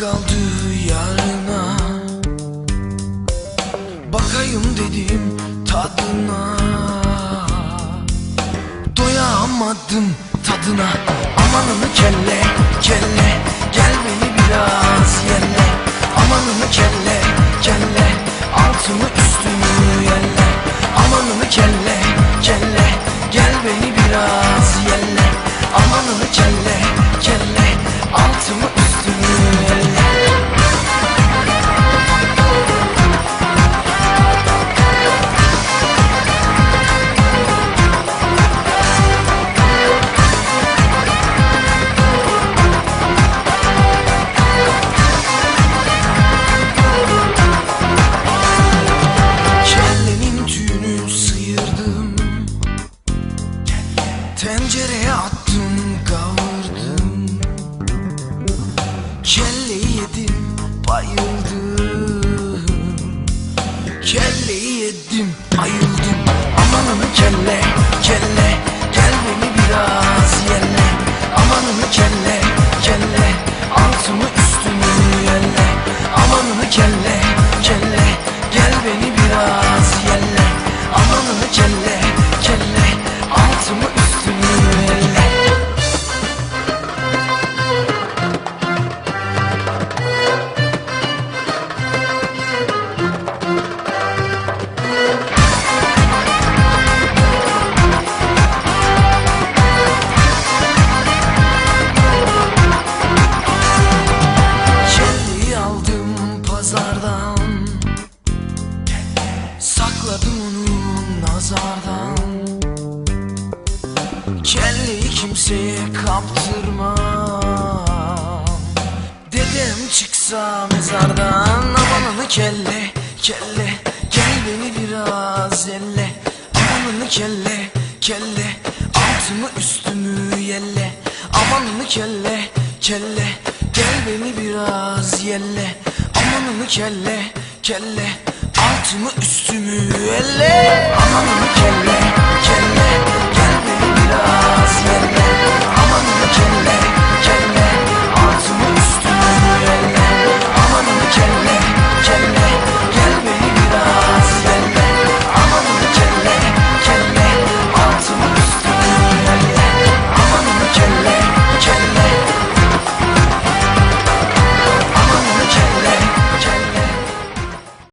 kaldı yarına. Bakayım dedim tadına. Doyamadım tadına. Amanını kelle kelle. Gel beni biraz Tencereye attım kavurdum. Kelleyi yedim bayıldım. Kelleyi yedim ayıldım Amanını kelle kelle kimseye kaptırmam Dedem çıksa mezardan Amanını kelle kelle Gel beni biraz elle. Amanını kelle kelle Altımı üstümü yelle. Amanını kelle kelle Gel beni biraz yelle. Amanını kelle kelle Altımı üstümü elle